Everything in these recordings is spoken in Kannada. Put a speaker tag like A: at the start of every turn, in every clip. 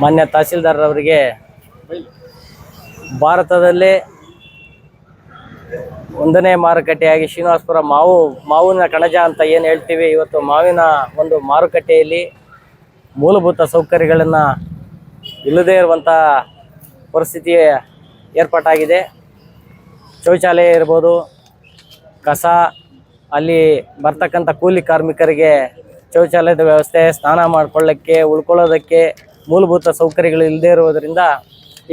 A: ಮಾನ್ಯ ತಹಸೀಲ್ದಾರ್ ಅವರಿಗೆ ಭಾರತದಲ್ಲೇ ಒಂದನೇ ಮಾರುಕಟ್ಟೆಯಾಗಿ ಶ್ರೀನಿವಾಸಪುರ ಮಾವು, ಮಾವಿನ ಕಣಜ ಅಂತ ಏನು ಹೇಳ್ತೀವಿ, ಇವತ್ತು ಮಾವಿನ ಒಂದು ಮಾರುಕಟ್ಟೆಯಲ್ಲಿ ಮೂಲಭೂತ ಸೌಕರ್ಯಗಳನ್ನು ಇಲ್ಲದೇ ಇರುವಂಥ ಪರಿಸ್ಥಿತಿ ಏರ್ಪಾಟಾಗಿದೆ. ಶೌಚಾಲಯ ಇರ್ಬೋದು, ಕಸ, ಅಲ್ಲಿ ಬರ್ತಕ್ಕಂಥ ಕೂಲಿ ಕಾರ್ಮಿಕರಿಗೆ ಶೌಚಾಲಯದ ವ್ಯವಸ್ಥೆ, ಸ್ನಾನ ಮಾಡ್ಕೊಳ್ಳೋಕ್ಕೆ, ಉಳ್ಕೊಳ್ಳೋದಕ್ಕೆ ಮೂಲಭೂತ ಸೌಕರ್ಯಗಳು ಇಲ್ಲದೇ ಇರುವುದರಿಂದ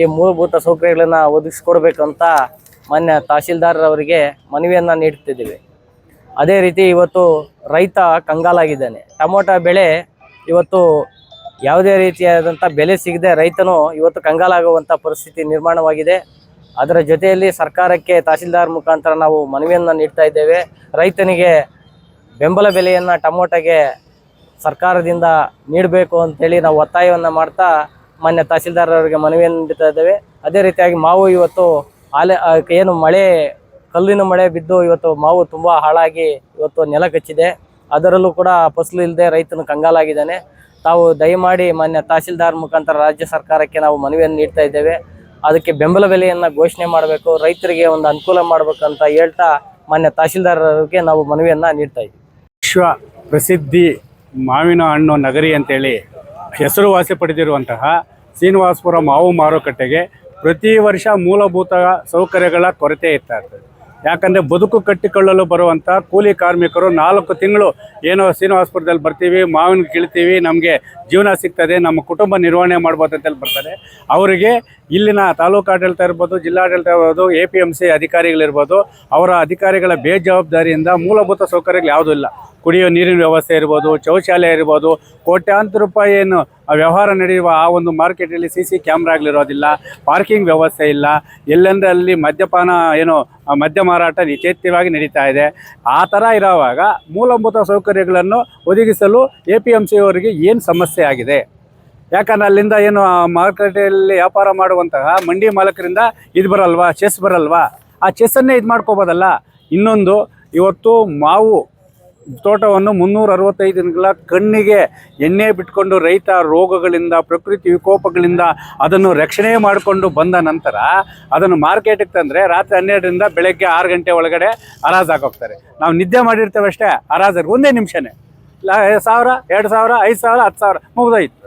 A: ಈ ಮೂಲಭೂತ ಸೌಕರ್ಯಗಳನ್ನು ಒದಗಿಸ್ಕೊಡ್ಬೇಕಂತ ಮಾನ್ಯ ತಹಶೀಲ್ದಾರರವರಿಗೆ ಮನವಿಯನ್ನು ನೀಡ್ತಿದ್ದೀವಿ ಅದೇ ರೀತಿ ಇವತ್ತು ರೈತ ಕಂಗಾಲಾಗಿದ್ದಾನೆ. ಟೊಮೊಟೊ ಬೆಳೆ ಇವತ್ತು ಯಾವುದೇ ರೀತಿಯಾದಂಥ ಬೆಲೆ ಸಿಗದೆ ರೈತನು ಇವತ್ತು ಕಂಗಾಲಾಗುವಂಥ ಪರಿಸ್ಥಿತಿ ನಿರ್ಮಾಣವಾಗಿದೆ. ಅದರ ಜೊತೆಯಲ್ಲಿ ಸರ್ಕಾರಕ್ಕೆ ತಹಸೀಲ್ದಾರ್ ಮುಖಾಂತರ ನಾವು ಮನವಿಯನ್ನು ನೀಡ್ತಾ ಇದ್ದೇವೆ. ರೈತನಿಗೆ ಬೆಂಬಲ ಬೆಲೆಯನ್ನು ಟಮೋಟಗೆ ಸರ್ಕಾರದಿಂದ ನೀಡಬೇಕು ಅಂತೇಳಿ ನಾವು ಒತ್ತಾಯವನ್ನು ಮಾಡ್ತಾ ಮಾನ್ಯ ತಹಸೀಲ್ದಾರ್ ಅವರಿಗೆ ಮನವಿಯನ್ನು ನೀಡ್ತಾ ಇದ್ದೇವೆ. ಅದೇ ರೀತಿಯಾಗಿ ಮಾವು ಇವತ್ತು ಆಲೆ ಏನು ಮಳೆ, ಕಲ್ಲಿನ ಮಳೆ ಬಿದ್ದು ಇವತ್ತು ಮಾವು ತುಂಬ ಹಾಳಾಗಿ ಇವತ್ತು ನೆಲ ಕಚ್ಚಿದೆ. ಅದರಲ್ಲೂ ಕೂಡ ಫಸಲು ಇಲ್ಲದೆ ರೈತನ ಕಂಗಾಲಾಗಿದ್ದಾನೆ. ತಾವು ದಯಮಾಡಿ ಮಾನ್ಯ ತಹಸೀಲ್ದಾರ್ ಮುಖಾಂತರ ರಾಜ್ಯ ಸರ್ಕಾರಕ್ಕೆ ನಾವು ಮನವಿಯನ್ನು ನೀಡ್ತಾ ಇದ್ದೇವೆ. ಅದಕ್ಕೆ ಬೆಂಬಲ ಬೆಲೆಯನ್ನು ಘೋಷಣೆ ಮಾಡಬೇಕು, ರೈತರಿಗೆ ಒಂದು ಅನುಕೂಲ ಮಾಡಬೇಕಂತ ಹೇಳ್ತಾ ಮಾನ್ಯ ತಹಸೀಲ್ದಾರರಿಗೆ ನಾವು ಮನವಿಯನ್ನು ನೀಡ್ತಾ ಇದ್ದೀವಿ.
B: ವಿಶ್ವ ಪ್ರಸಿದ್ಧಿ ಮಾವಿನ ಹಣ್ಣು ನಗರಿ ಅಂತೇಳಿ ಹೆಸರುವಾಸಿ ಪಡೆದಿರುವಂತಹ ಶ್ರೀನಿವಾಸಪುರ ಮಾವು ಮಾರುಕಟ್ಟೆಗೆ ಪ್ರತಿ ವರ್ಷ ಮೂಲಭೂತ ಸೌಕರ್ಯಗಳ ಕೊರತೆ ಇರ್ತಾ ಇರ್ತದೆ. ಯಾಕಂದರೆ ಬದುಕು ಕಟ್ಟಿಕೊಳ್ಳಲು ಬರುವಂಥ ಕೂಲಿ ಕಾರ್ಮಿಕರು ನಾಲ್ಕು ತಿಂಗಳು ಏನೋ ಶ್ರೀನಿವಾಸಪುರದಲ್ಲಿ ಬರ್ತೀವಿ, ಮಾವಿನ ಕೀಳ್ತೀವಿ, ನಮಗೆ ಜೀವನ ಸಿಗ್ತದೆ, ನಮ್ಮ ಕುಟುಂಬ ನಿರ್ವಹಣೆ ಮಾಡ್ಬೋದು ಅಂತೇಳಿ ಬರ್ತಾರೆ. ಅವರಿಗೆ ಇಲ್ಲಿನ ತಾಲೂಕು ಆಡಳಿತ ಇರ್ಬೋದು, ಜಿಲ್ಲಾಡಳಿತ ಇರ್ಬೋದು ಎ ಪಿ ಎಂ ಸಿ ಅಧಿಕಾರಿಗಳಿರ್ಬೋದು, ಅವರ ಅಧಿಕಾರಿಗಳ ಬೇಜವಾಬ್ದಾರಿಯಿಂದ ಮೂಲಭೂತ ಸೌಕರ್ಯಗಳು ಯಾವುದೂ ಇಲ್ಲ. ಕುಡಿಯೋ ನೀರಿನ ವ್ಯವಸ್ಥೆ ಇರ್ಬೋದು, ಶೌಚಾಲಯ ಇರ್ಬೋದು, ಕೋಟ್ಯಾಂತರ ರೂಪಾಯಿ ಏನು ವ್ಯವಹಾರ ನಡೆಯುವ ಆ ಒಂದು ಮಾರ್ಕೆಟಲ್ಲಿ ಸಿ ಸಿ ಕ್ಯಾಮ್ರಾಗಳಿರೋದಿಲ್ಲ ಪಾರ್ಕಿಂಗ್ ವ್ಯವಸ್ಥೆ ಇಲ್ಲ, ಎಲ್ಲೆಂದರೆ ಅಲ್ಲಿ ಮದ್ಯಪಾನ ಏನು ಮದ್ಯ ಮಾರಾಟ ನಿಚೇತ್ಯವಾಗಿ ನಡೀತಾ ಇದೆ. ಆ ಥರ ಇರೋವಾಗ ಮೂಲಭೂತ ಸೌಕರ್ಯಗಳನ್ನು ಒದಗಿಸಲು ಎ ಪಿ ಎಂ ಸಿ ಅವರಿಗೆ ಏನು ಸಮಸ್ಯೆ ಆಗಿದೆ? ಯಾಕಂದ್ರೆ ಅಲ್ಲಿಂದ ಏನು ಮಾರುಕಟ್ಟೆಯಲ್ಲಿ ವ್ಯಾಪಾರ ಮಾಡುವಂತಹ ಮಂಡಿ ಮಾಲಕರಿಂದ ಇದು ಬರಲ್ವಾ, ಚೆಸ್ ಬರಲ್ವಾ? ಆ ಚೆಸ್ಸನ್ನೇ ಇದು ಮಾಡ್ಕೋಬೋದಲ್ಲ? ಇನ್ನೊಂದು, ಇವತ್ತು ಮಾವು ತೋಟವನ್ನು ಮುನ್ನೂರ ಅರವತ್ತೈದು ದಿನಗಳ ಕಣ್ಣಿಗೆ ಎಣ್ಣೆ ಬಿಟ್ಕೊಂಡು ರೈತ ರೋಗಗಳಿಂದ, ಪ್ರಕೃತಿ ವಿಕೋಪಗಳಿಂದ ಅದನ್ನು ರಕ್ಷಣೆ ಮಾಡಿಕೊಂಡು ಬಂದ ನಂತರ ಅದನ್ನು ಮಾರ್ಕೆಟಿಗೆ ತಂದರೆ ರಾತ್ರಿ ಹನ್ನೆರಡರಿಂದ ಬೆಳಗ್ಗೆ ಆರು ಗಂಟೆ ಒಳಗಡೆ ಹರಾಜು ಹಾಕೋಗ್ತಾರೆ ನಾವು ನಿದ್ದೆ ಮಾಡಿರ್ತೇವೆ ಅಷ್ಟೇ ಹರಾಜು ಒಂದೇ ನಿಮಿಷನೇ. ಸಾವಿರ, ಎರಡು ಸಾವಿರ, ಐದು ಸಾವಿರ, ಹತ್ತು ಸಾವಿರ ಮುಗಿದೋಯ್ತು.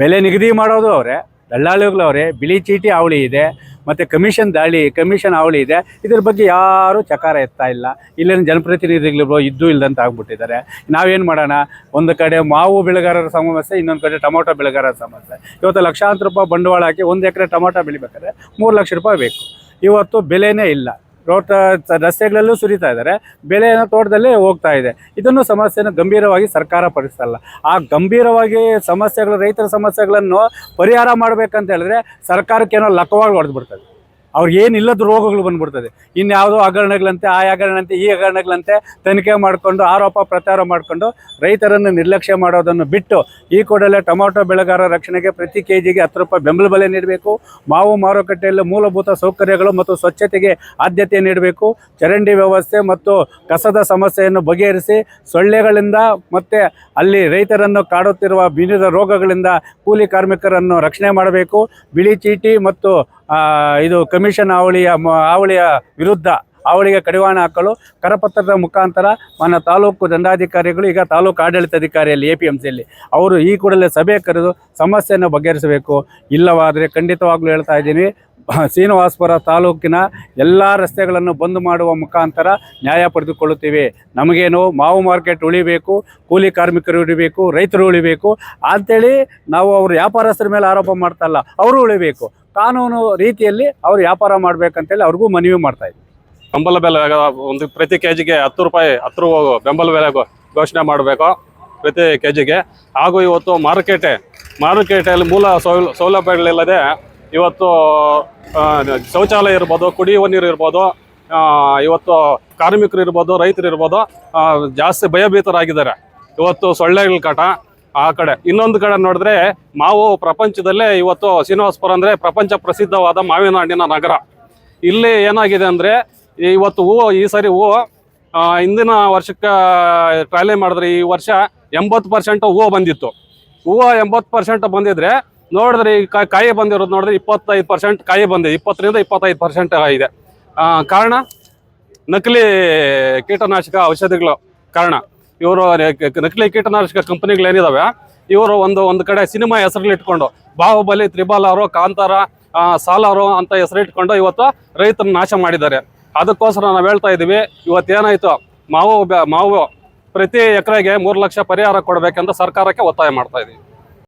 B: ಬೆಲೆ ನಿಗದಿ ಮಾಡೋದು ಅವರೇ. ದಳ್ಳಾಳಿಗಳು ಅವರೇ ಬಿಳಿ ಚೀಟಿ ಅವಳಿ ಇದೆ, ಮತ್ತು ಕಮಿಷನ್ ದಾಳಿ ಕಮಿಷನ್ ಅವಳಿ ಇದೆ. ಇದ್ರ ಬಗ್ಗೆ ಯಾರೂ ಚಕಾರ ಎತ್ತಾ ಇಲ್ಲ. ಇಲ್ಲಿನ ಜನಪ್ರತಿನಿಧಿಗಳು ಇದ್ದೂ ಇಲ್ಲದಂತ ಆಗ್ಬಿಟ್ಟಿದ್ದಾರೆ. ನಾವೇನು ಮಾಡೋಣ? ಒಂದು ಕಡೆ ಮಾವು ಬೆಳೆಗಾರರ ಸಮಸ್ಯೆ, ಇನ್ನೊಂದು ಕಡೆ ಟೊಮೊಟೊ ಬೆಳೆಗಾರರ ಸಮಸ್ಯೆ. ಇವತ್ತು ಲಕ್ಷಾಂತರ ರೂಪಾಯಿ ಬಂಡವಾಳ ಹಾಕಿ ಒಂದು ಎಕರೆ ಟೊಮೊಟೊ ಬೆಳಿಬೇಕಾದ್ರೆ ಮೂರು ಲಕ್ಷ ರೂಪಾಯಿ ಬೇಕು. ಇವತ್ತು ಬೆಲೆನೇ ಇಲ್ಲ. ರೋಟ ರಸ್ತೆಗಳಲ್ಲೂ ಸುರಿತಾ ಇದ್ದಾರೆ. ಬೆಳೆಯನ್ನು ತೋಟದಲ್ಲಿ ಹೋಗ್ತಾ ಇದೆ. ಇದನ್ನು ಸಮಸ್ಯೆನ ಗಂಭೀರವಾಗಿ ಸರ್ಕಾರ ಪರಿಸಲ್ಲ. ಆ ಗಂಭೀರವಾಗಿ ಸಮಸ್ಯೆಗಳು ರೈತರ ಸಮಸ್ಯೆಗಳನ್ನು ಪರಿಹಾರ ಮಾಡಬೇಕಂತ ಹೇಳಿದ್ರೆ ಸರ್ಕಾರಕ್ಕೇನೋ ಲಕ್ಕವಾಗಿ ಹೊಡೆದ್ಬಿಡ್ತದೆ. ಅವ್ರಿಗೆ ಏನಿಲ್ಲದ ರೋಗಗಳು ಬಂದ್ಬಿಡ್ತದೆ. ಇನ್ಯಾವುದೋ ಹಗರಣಗಳಂತೆ, ಆ ಹಗರಣಂತೆ ಈ ಹಗರಣಗಳಂತೆ ತನಿಖೆ ಮಾಡಿಕೊಂಡು, ಆರೋಪ ಪ್ರಚಾರ ಮಾಡಿಕೊಂಡು ರೈತರನ್ನು ನಿರ್ಲಕ್ಷ್ಯ ಮಾಡೋದನ್ನು ಬಿಟ್ಟು ಈ ಕೂಡಲೇ ಟೊಮಾಟೊ ಬೆಳೆಗಾರ ರಕ್ಷಣೆಗೆ ಪ್ರತಿ ಕೆ ಜಿಗೆ ಹತ್ತು ರೂಪಾಯಿ ಬೆಂಬಲ ಬೆಲೆ ನೀಡಬೇಕು. ಮಾವು ಮಾರುಕಟ್ಟೆಯಲ್ಲಿ ಮೂಲಭೂತ ಸೌಕರ್ಯಗಳು ಮತ್ತು ಸ್ವಚ್ಛತೆಗೆ ಆದ್ಯತೆ ನೀಡಬೇಕು. ಚರಂಡಿ ವ್ಯವಸ್ಥೆ ಮತ್ತು ಕಸದ ಸಮಸ್ಯೆಯನ್ನು ಬಗೆಹರಿಸಿ ಸೊಳ್ಳೆಗಳಿಂದ ಮತ್ತು ಅಲ್ಲಿ ರೈತರನ್ನು ಕಾಡುತ್ತಿರುವ ವಿವಿಧ ರೋಗಗಳಿಂದ ಕೂಲಿ ಕಾರ್ಮಿಕರನ್ನು ರಕ್ಷಣೆ ಮಾಡಬೇಕು. ಬಿಳಿ ಚೀಟಿ ಮತ್ತು ಇದು ಕಮಿಷನ್ ಅವಳಿಯ ಮ- ಅವಳಿಯ ವಿರುದ್ಧ ಅವಳಿಗೆ ಕಡಿವಾಣ ಹಾಕಲು ಕರಪತ್ರದ ಮುಖಾಂತರ ಮನ ತಾಲೂಕು ದಂಡಾಧಿಕಾರಿಗಳು, ಈಗ ತಾಲೂಕು ಆಡಳಿತಾಧಿಕಾರಿಯಲ್ಲಿ ಎ ಪಿ ಎಂ ಸಿಯಲ್ಲಿ ಅವರು ಈ ಕೂಡಲೇ ಸಭೆ ಕರೆದು ಸಮಸ್ಯೆಯನ್ನು ಬಗೆಹರಿಸಬೇಕು. ಇಲ್ಲವಾದರೆ ಖಂಡಿತವಾಗ್ಲೂ ಹೇಳ್ತಾ ಇದ್ದೀನಿ, ಶ್ರೀನಿವಾಸಪುರ ತಾಲೂಕಿನ ಎಲ್ಲ ರಸ್ತೆಗಳನ್ನು ಬಂದ್ ಮಾಡುವ ಮುಖಾಂತರ ನ್ಯಾಯ ಪಡೆದುಕೊಳ್ಳುತ್ತೇವೆ. ನಮಗೇನು ಮಾವು ಮಾರ್ಕೆಟ್ ಉಳಿಬೇಕು, ಕೂಲಿ ಕಾರ್ಮಿಕರು ಉಳಿಬೇಕು, ರೈತರು ಉಳಿಬೇಕು ಅಂಥೇಳಿ ನಾವು ಅವರು ವ್ಯಾಪಾರಸ್ಥರ ಮೇಲೆ ಆರೋಪ ಮಾಡ್ತಲ್ಲ ಅವರು ಉಳಿಬೇಕು. ಕಾನೂನು ರೀತಿಯಲ್ಲಿ ಅವ್ರು ವ್ಯಾಪಾರ ಮಾಡ್ಬೇಕಂತೇಳಿ ಅವ್ರಿಗೂ ಮನವಿ ಮಾಡ್ತಾ ಇದ್ದೀವಿ
C: ಬೆಂಬಲ ಬೆಲೆ ಒಂದು ಪ್ರತಿ ಕೆ ಜಿಗೆ ಹತ್ತು ರೂಪಾಯಿ ಹತ್ತು ರೂಪಾಯಿ ಬೆಂಬಲ ಬೆಲೆ ಘೋಷಣೆ ಮಾಡಬೇಕು ಪ್ರತಿ ಕೆ ಜಿಗೆ ಹಾಗೂ ಇವತ್ತು ಮಾರುಕಟ್ಟೆ, ಮಾರುಕಟ್ಟೆಯಲ್ಲಿ ಮೂಲ ಸೌಲ ಸೌಲಭ್ಯಗಳಿಲ್ಲದೆ ಇವತ್ತು ಶೌಚಾಲಯ ಇರ್ಬೋದು, ಕುಡಿಯುವ ನೀರು ಇರ್ಬೋದು ಇವತ್ತು ಕಾರ್ಮಿಕರು ಇರ್ಬೋದು, ರೈತರು ಇರ್ಬೋದು ಜಾಸ್ತಿ ಭಯಭೀತರಾಗಿದ್ದಾರೆ. ಇವತ್ತು ಸೊಳ್ಳೆಗಳ ಕಾಟ ಆ ಕಡೆ. ಇನ್ನೊಂದು ಕಡೆ ನೋಡಿದ್ರೆ ಮಾವು ಪ್ರಪಂಚದಲ್ಲೇ ಇವತ್ತು ಶ್ರೀನಿವಾಸಪುರ ಅಂದರೆ ಪ್ರಪಂಚ ಪ್ರಸಿದ್ಧವಾದ ಮಾವಿನ ಹಣ್ಣಿನ ನಗರ. ಇಲ್ಲಿ ಏನಾಗಿದೆ ಅಂದರೆ ಇವತ್ತು ಹೂವು, ಈ ಸರಿ ಹೂವು ಹಿಂದಿನ ವರ್ಷಕ್ಕೆ ಟ್ರಾಲಿ ಮಾಡಿದ್ರೆ ಈ ವರ್ಷ ಎಂಬತ್ತು ಪರ್ಸೆಂಟ್ ಹೂವು ಬಂದಿತ್ತು. ಹೂವು ಎಂಬತ್ತು ಪರ್ಸೆಂಟ್ ಬಂದಿದ್ರೆ ನೋಡಿದ್ರೆ ಈ ಕಾಯಿ ಬಂದಿರೋದು ನೋಡಿದ್ರೆ ಇಪ್ಪತ್ತೈದು ಪರ್ಸೆಂಟ್ ಕಾಯಿ ಬಂದಿದೆ. ಇಪ್ಪತ್ತರಿಂದ ಇಪ್ಪತ್ತೈದು ಪರ್ಸೆಂಟ್ ಇದೆ ಕಾರಣ? ನಕಲಿ ಕೀಟನಾಶಕ ಔಷಧಿಗಳು ಕಾರಣ. ಇವರು ನಕಲಿ ಕೀಟನಾಶಕ ಕಂಪನಿಗಳೇನಿದಾವೆ, ಇವರು ಒಂದು ಒಂದು ಕಡೆ ಸಿನಿಮಾ ಹೆಸರಲ್ಲಿ ಇಟ್ಕೊಂಡು ಬಾಹುಬಲಿ, ತ್ರಿಬಾಲಾರು, ಕಾಂತಾರ ಸಾಲಾರು ಅಂತ ಹೆಸರಿಟ್ಕೊಂಡು ಇವತ್ತು ರೈತರನ್ನ ನಾಶ ಮಾಡಿದ್ದಾರೆ. ಅದಕ್ಕೋಸ್ಕರ ನಾವು ಹೇಳ್ತಾ ಇದ್ದೀವಿ ಇವತ್ತೇನಾಯ್ತು, ಮಾವು ಮಾವು ಪ್ರತಿ ಎಕರೆಗೆ ಮೂರು ಲಕ್ಷ ಪರಿಹಾರ ಕೊಡಬೇಕೆಂದು ಸರ್ಕಾರಕ್ಕೆ ಒತ್ತಾಯ ಮಾಡ್ತಾ ಇದ್ದೀವಿ